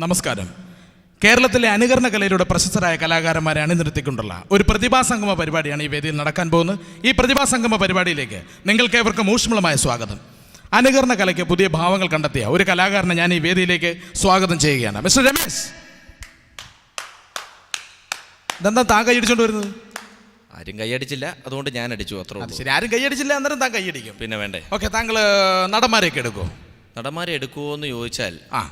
നമസ്കാരം. കേരളത്തിലെ അനുകരണ കലയിലൂടെ പ്രശസ്തരായ കലാകാരന്മാരെ അണിനിരത്തിക്കൊണ്ടുള്ള ഒരു പ്രതിഭാസംഗമ പരിപാടിയാണ് ഈ വേദിയിൽ നടക്കാൻ പോകുന്നത്. ഈ പ്രതിഭാസംഗമ പരിപാടിയിലേക്ക് നിങ്ങൾക്കേവർക്കും ഊഷ്മളമായ സ്വാഗതം. അനുകരണ കലയ്ക്ക് പുതിയ ഭാവങ്ങൾ കണ്ടെത്തിയ ഒരു കലാകാരനെ ഞാൻ ഈ വേദിയിലേക്ക് സ്വാഗതം ചെയ്യുകയാണ്. മിസ്റ്റർ രമേശ്. ഇതെന്താ താൻ കൈയടിച്ചോണ്ട് വരുന്നത്? ആരും കൈയടിച്ചില്ല അതുകൊണ്ട് ഞാൻ അടിച്ചു അത്ര ശരി. ആരും കൈയടിച്ചില്ല അന്നേരം താൻ കൈയടിക്കും പിന്നെ വേണ്ടേ? ഓക്കെ താങ്കൾ നടന്മാരെയൊക്കെ എടുക്കുമോ നടന്മാരെ എടുക്കുമോ എന്ന് ചോദിച്ചാൽ ആ.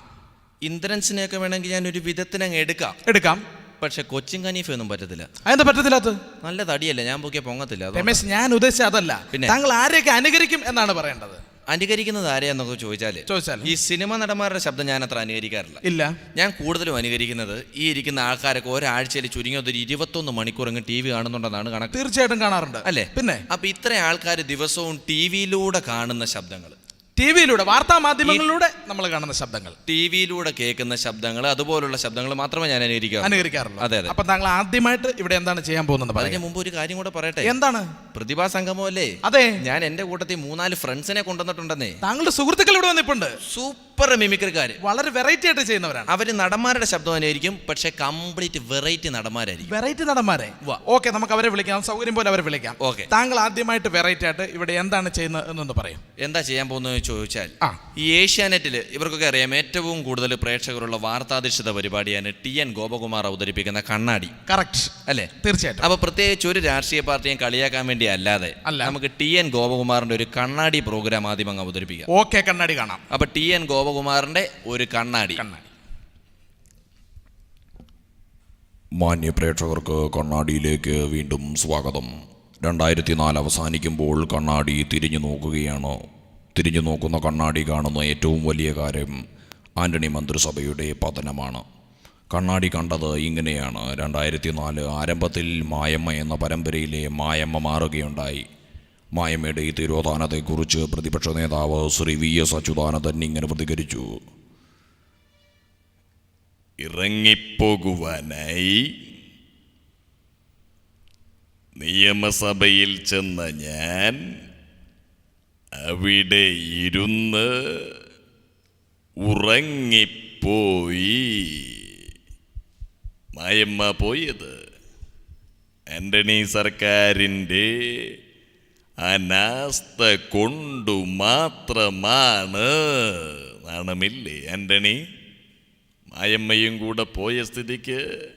ഇന്ദ്രൻസിനെയൊക്കെ വേണമെങ്കിൽ ഞാൻ ഒരു വിധത്തിന് അങ്ങ് എടുക്കാം. എടുക്കാം. പക്ഷെ കൊച്ചിൻ കനീഫ് ഒന്നും പറ്റത്തില്ല. അതെന്താ അത്? നല്ല തടിയല്ല ഞാൻ പൊക്കിയ പൊങ്ങത്തില്ല രമേശ് ഞാൻ ഉദ്ദേശിച്ച അതല്ല. പിന്നെ? താങ്കൾ ആരെയൊക്കെ അനുകരിക്കും എന്നാണ് പറയേണ്ടത്? അനുകരിക്കുന്നത് ആരെയാന്നൊക്കെ ചോദിച്ചാൽ ചോദിച്ചാൽ ഈ സിനിമ നടന്മാരുടെ ശബ്ദം ഞാൻ അത്ര അനുകരിക്കാറില്ല. ഇല്ല. ഞാൻ കൂടുതലും അനുകരിക്കുന്നത് ഈ ഇരിക്കുന്ന ആൾക്കാരൊക്കെ ഒരാഴ്ചയിൽ ചുരുങ്ങിയത് ഒരു ഇരുപത്തൊന്ന് മണിക്കൂർ അങ്ങ് ടി വി കാണുന്നുണ്ടെന്നാണ് കണക്ക്. തീർച്ചയായിട്ടും കാണാറുണ്ട്. അല്ലേ? പിന്നെ? അപ്പൊ ഇത്ര ആൾക്കാർ ദിവസവും ടി വിയിലൂടെ കാണുന്ന ശബ്ദങ്ങൾ ടി വിയിലൂടെ വാർത്താ മാധ്യമങ്ങളിലൂടെ നമ്മൾ കാണുന്ന ശബ്ദങ്ങൾ. ടി വിയിലൂടെ കേൾക്കുന്ന ശബ്ദങ്ങൾ അതുപോലുള്ള ശബ്ദങ്ങൾ മാത്രമേ ഞാൻ അനുകരിക്കാറുള്ളൂ. അനുകരിക്കാറുള്ളൂ. അതെ, അതെ. അപ്പൊ താങ്കൾ ആദ്യമായിട്ട് ഇവിടെ എന്താണ് ചെയ്യാൻ പോകുന്നത് അതിന് മുമ്പ് ഒരു കാര്യം കൂടെ പറയട്ടെ. എന്താണ്? പ്രതിഭാ സംഗമമല്ലേ? അതെ. ഞാൻ എന്റെ കൂട്ടത്തിൽ മൂന്നാൽ ഫ്രണ്ട്സിനെ കൊണ്ടുവന്നിട്ടുണ്ടെന്നേ. താങ്കളുടെ സുഹൃത്തുക്കൾ ഇവിടെ വന്നിട്ടുണ്ട്. സൂപ്പർ മിമിക്രിക്കാര് വളരെ വെറൈറ്റി ആയിട്ട് ചെയ്യുന്നവരാണ്. അവർ നടന്മാരുടെ ശബ്ദം തന്നെയായിരിക്കും പക്ഷെ കംപ്ലീറ്റ് വെറൈറ്റി നടന്മാരായിരിക്കും. വെറൈറ്റി നടന്മാരെ. ഓക്കെ നമുക്ക് അവരെ വിളിക്കാം. സൗകര്യം പോലെ അവരെ വിളിക്കാം. ഓക്കെ. താങ്കൾ ആദ്യമായിട്ട് വെറൈറ്റി ആയിട്ട് ഇവിടെ എന്താണ് ചെയ്യുന്നത് എന്നൊന്ന് പറയും. എന്താ ചെയ്യാൻ പോകുന്നത് ചോദിച്ചാൽ. ഈ ഏഷ്യാനെറ്റിൽ ഇവർക്കൊക്കെ അറിയാം ഏറ്റവും കൂടുതൽ പ്രേക്ഷകരുള്ള വാർത്താധിഷ്ഠിത പരിപാടിയാണ് ടി എൻ ഗോപകുമാർ അവതരിപ്പിക്കുന്ന കണ്ണാടി. കറക്റ്റ് അല്ലേ? തീർച്ചയായിട്ടും. അപ്പൊ പ്രത്യേകിച്ച് ഒരു രാഷ്ട്രീയ പാർട്ടിയും കളിയാക്കാൻ വേണ്ടി അല്ലാതെ നമുക്ക് ടി എൻ ഗോപകുമാറിന്റെ ഒരു കണ്ണാടി പ്രോഗ്രാം ആദ്യം അങ്ങ് അവതരിപ്പിക്കാം. ഓക്കെ കണ്ണാടി കാണാം. അപ്പൊ ടി എൻ ഗോപകുമാറിന്റെ ഒരു കണ്ണാടി. കണ്ണാടി. മാന്യ പ്രേക്ഷകർക്ക് കണ്ണാടിയിലേക്ക് വീണ്ടും സ്വാഗതം. രണ്ടായിരത്തി നാല് അവസാനിക്കുമ്പോൾ കണ്ണാടി തിരിഞ്ഞു നോക്കുകയാണ്. തിരിഞ്ഞു നോക്കുന്ന കണ്ണാടി കാണുന്ന ഏറ്റവും വലിയ കാര്യം ആന്റണി മന്ത്രിസഭയുടെ പതനമാണ്. കണ്ണാടി കണ്ടത് ഇങ്ങനെയാണ്. രണ്ടായിരത്തി നാല് ആരംഭത്തിൽ മായമ്മ എന്ന പരമ്പരയിലെ മായമ്മ മാറുകയുണ്ടായി. മായമ്മയുടെ ഈ തിരോധാനത്തെക്കുറിച്ച് പ്രതിപക്ഷ നേതാവ് ശ്രീ വി എസ് അച്യുതാനന്ദൻ ഇങ്ങനെ പ്രതികരിച്ചു. ഇറങ്ങിപ്പോകുവാനായി നിയമസഭയിൽ ചെന്ന ഞാൻ അവിടെ ഇരുന്ന് ഉറങ്ങിപ്പോയി. മായമ്മ പോയത് ആന്റണി സർക്കാരിന്റെ അനാസ്ഥ കൊണ്ടു മാത്രമാണ്. നാണമില്ലേ ആന്റണി? മായമ്മയും കൂടെ പോയ സ്ഥിതിക്ക്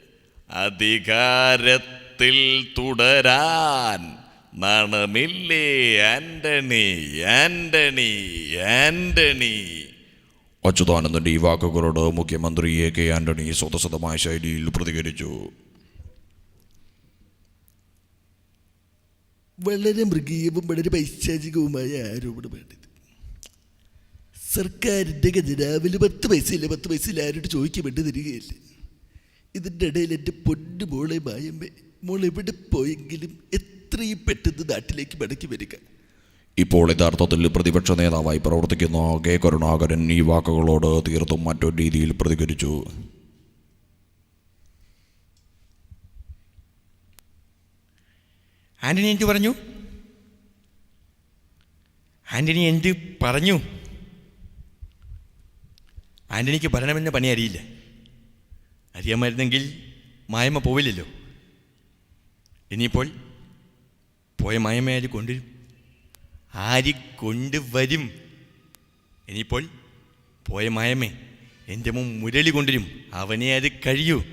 അധികാരത്തിൽ തുടരാൻ നാണമില്ലേ ആന്റണി? ആന്റണി ആന്റണി. അച്യുതാനന്ദന്റെ ഈ വാക്കുകളോട് മുഖ്യമന്ത്രി എ കെ ആന്റണി സ്വതസിദ്ധമായ ശൈലിയിൽ പ്രതികരിച്ചു. വളരെ മൃഗീയവും വളരെ പൈശാചികവുമായ ആരോപണം വേണ്ടത്. സർക്കാരിന്റെ ഖജനാവിൽ പത്ത് പൈസയില്ല? പത്ത് പൈസയിൽ ആരോട് ചോദിക്കാൻ വേണ്ടി തരികയില്ല ഇതിന്റെ ഇടയിൽ എന്റെ പൊന്നു മോളെ മായമ്മേ മോൾ എവിടെ പോയെങ്കിലും എത്രയും പെട്ടെന്ന് നാട്ടിലേക്ക് മടക്കി വരിക. ഇപ്പോൾ യഥാർത്ഥത്തിൽ പ്രതിപക്ഷ നേതാവായി പ്രവർത്തിക്കുന്ന കെ കരുണാകരൻ ഈ വാക്കുകളോട് തീർത്തും മറ്റൊരു രീതിയിൽ പ്രതികരിച്ചു. ആന്റണി എന്ത് പറഞ്ഞു? ആന്റണി എന്ത് പറഞ്ഞു? ആന്റണിക്ക് ഭരണമെന്ന പണി അറിയില്ല. അറിയാമായിരുന്നെങ്കിൽ മായമ്മ പോവില്ലല്ലോ. ഇനിയിപ്പോൾ പോയ മായമ്മ ആര് കൊണ്ടുവരും? ആര് കൊണ്ടുവരും? ഇനിയിപ്പോൾ പോയ മായമ്മേ എന്റെ മുൻ മുരളി കൊണ്ടുവരും. അവനെ അത് കഴിയൂ.